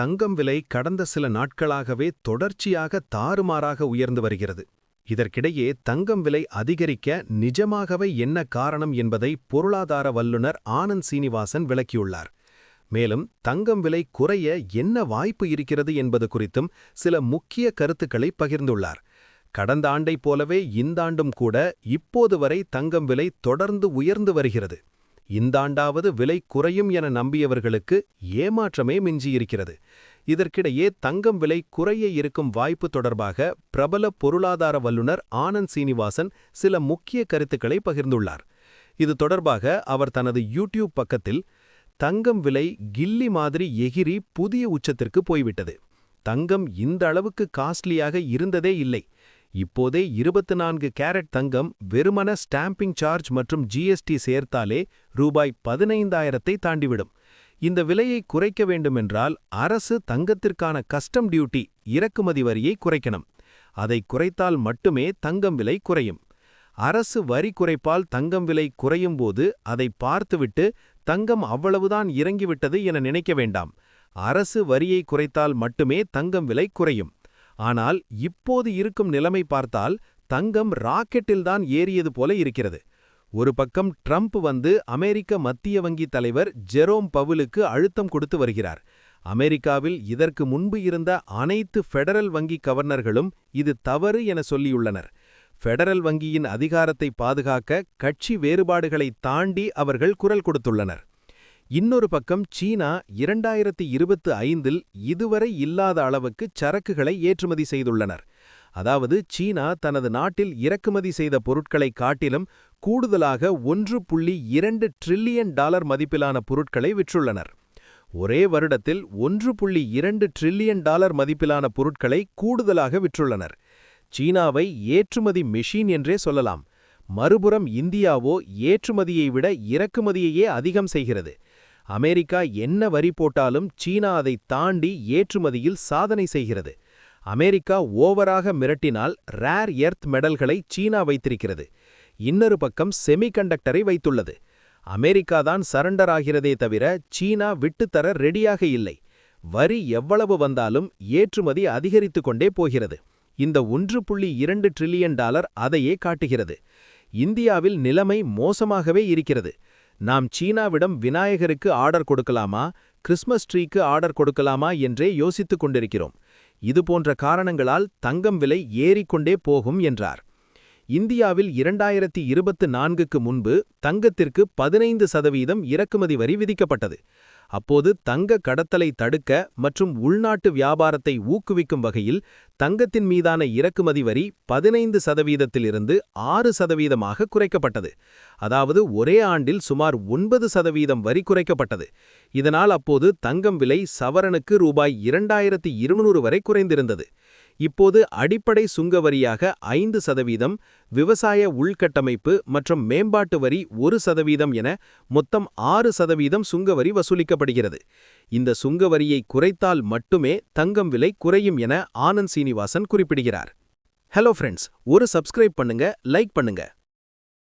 தங்கம் விலை கடந்த சில நாட்களாகவே தொடர்ச்சியாக தாறுமாறாக உயர்ந்து வருகிறது. இதற்கிடையே தங்கம் விலை அதிகரிக்க நிஜமாகவே என்ன காரணம் என்பதை பொருளாதார வல்லுநர் ஆனந்த் சீனிவாசன் விளக்கியுள்ளார். மேலும் தங்கம் விலை குறைய என்ன வாய்ப்பு இருக்கிறது என்பது குறித்தும் சில முக்கிய கருத்துக்களை பகிர்ந்துள்ளார். கடந்த ஆண்டைப் போலவே இந்தாண்டும் கூட இப்போது வரை தங்கம் விலை தொடர்ந்து உயர்ந்து வருகிறது. இந்தாண்டாவது விலை குறையும் என நம்பியவர்களுக்கு ஏமாற்றமே மிஞ்சியிருக்கிறது. இதற்கிடையே தங்கம் விலை குறைய இருக்கும் வாய்ப்பு தொடர்பாக பிரபல பொருளாதார வல்லுநர் ஆனந்த் சீனிவாசன் சில முக்கிய கருத்துக்களை பகிர்ந்துள்ளார். இது தொடர்பாக அவர் தனது யூடியூப் பக்கத்தில் தங்கம் விலை கில்லி மாதிரி எகிரி புதிய உச்சத்திற்கு போய்விட்டது. தங்கம் இந்த அளவுக்கு காஸ்ட்லியாக இருந்ததே இல்லை. இப்போதே இருபத்து நான்கு கேரட் தங்கம் வெறுமன ஸ்டாம்பிங் சார்ஜ் மற்றும் ஜிஎஸ்டி சேர்த்தாலே ரூபாய் பதினைந்தாயிரத்தை தாண்டிவிடும். இந்த விலையை குறைக்க வேண்டுமென்றால் அரசு தங்கத்திற்கான கஸ்டம் டியூட்டி இறக்குமதி வரியை குறைக்கணும். அதை குறைத்தால் மட்டுமே தங்கம் விலை குறையும். அரசு வரி குறைப்பால் தங்கம் விலை குறையும் போது அதை பார்த்துவிட்டு தங்கம் அவ்வளவுதான் இறங்கிவிட்டது என நினைக்க வேண்டாம். அரசு வரியை குறைத்தால் மட்டுமே தங்கம் விலை குறையும். ஆனால் இப்போது இருக்கும் நிலைமை பார்த்தால் தங்கம் ராக்கெட்டில்தான் ஏறியது போல இருக்கிறது. ஒரு பக்கம் ட்ரம்ப் வந்து அமெரிக்க மத்திய வங்கி தலைவர் ஜெரோம் பவுலுக்கு அழுத்தம் கொடுத்து வருகிறார். அமெரிக்காவில் இதற்கு முன்பு இருந்த அனைத்து ஃபெடரல் வங்கி கவர்னர்களும் இது தவறு என சொல்லியுள்ளனர். ஃபெடரல் வங்கியின் அதிகாரத்தை பாதுகாக்க கட்சி வேறுபாடுகளை தாண்டி அவர்கள் குரல் கொடுத்துள்ளனர். இன்னொரு பக்கம் சீனா இரண்டாயிரத்தி இருபத்து ஐந்தில் இதுவரை இல்லாத அளவுக்கு சரக்குகளை ஏற்றுமதி செய்துள்ளனர். அதாவது சீனா தனது நாட்டில் இறக்குமதி செய்த பொருட்களை காட்டிலும் கூடுதலாக ஒன்று புள்ளி இரண்டு ட்ரில்லியன் டாலர் மதிப்பிலான பொருட்களை விற்றுள்ளனர். ஒரே வருடத்தில் ஒன்று புள்ளி இரண்டு ட்ரில்லியன் டாலர் மதிப்பிலான பொருட்களை கூடுதலாக விற்றுள்ளனர். சீனாவை ஏற்றுமதி மெஷின் என்றே சொல்லலாம். மறுபுறம் இந்தியாவோ ஏற்றுமதியை விட இறக்குமதியையே அதிகம் செய்கிறது. அமெரிக்கா என்ன வரி போட்டாலும் சீனா அதை தாண்டி ஏற்றுமதியில் சாதனை செய்கிறது. அமெரிக்கா ஓவராக மிரட்டினால் ரேர் எர்த் மெடல்களை சீனா வைத்திருக்கிறது. இன்னொரு பக்கம் செமிகண்டக்டரை வைத்துள்ளது. அமெரிக்கா தான் சரண்டர் ஆகிறதே தவிர சீனா விட்டுத்தர ரெடியாக இல்லை. வரி எவ்வளவு வந்தாலும் ஏற்றுமதி அதிகரித்து கொண்டே போகிறது. இந்த ஒன்று புள்ளி இரண்டு ட்ரில்லியன் டாலர் அதையே காட்டுகிறது. இந்தியாவில் நிலைமை மோசமாகவே இருக்கிறது. நாம் சீனாவிடம் விநாயகருக்கு ஆர்டர் கொடுக்கலாமா கிறிஸ்மஸ் ட்ரீக்கு ஆர்டர் கொடுக்கலாமா என்றே யோசித்துக் கொண்டிருக்கிறோம். இதுபோன்ற காரணங்களால் தங்கம் விலை ஏறிக்கொண்டே போகும் என்றார். இந்தியாவில் இரண்டாயிரத்தி இருபத்து நான்குக்கு முன்பு தங்கத்திற்கு பதினைந்து சதவீதம் இறக்குமதி வரி விதிக்கப்பட்டது. அப்போது தங்க கடத்தலை தடுக்க மற்றும் உள்நாட்டு வியாபாரத்தை ஊக்குவிக்கும் வகையில் தங்கத்தின் மீதான இறக்குமதி வரி பதினைந்து சதவீதத்திலிருந்து ஆறு சதவீதமாக குறைக்கப்பட்டது. அதாவது ஒரே ஆண்டில் சுமார் ஒன்பது சதவீதம் வரி குறைக்கப்பட்டது. இதனால் அப்போது தங்கம் விலை சவரனுக்கு ரூபாய் இரண்டாயிரத்தி இருநூறு வரை குறைந்திருந்தது. இப்போது அடிப்படை சுங்கவரியாக ஐந்து சதவீதம் விவசாய உள்கட்டமைப்பு மற்றும் மேம்பாட்டு வரி ஒரு சதவீதம் என மொத்தம் ஆறு சதவீதம் சுங்கவரி வசூலிக்கப்படுகிறது. இந்த சுங்கவரியை குறைத்தால் மட்டுமே தங்கம் விலை குறையும் என ஆனந்த் சீனிவாசன் குறிப்பிடுகிறார். ஹலோ ஃப்ரெண்ட்ஸ் ஒரு சப்ஸ்கிரைப் பண்ணுங்க லைக் பண்ணுங்க.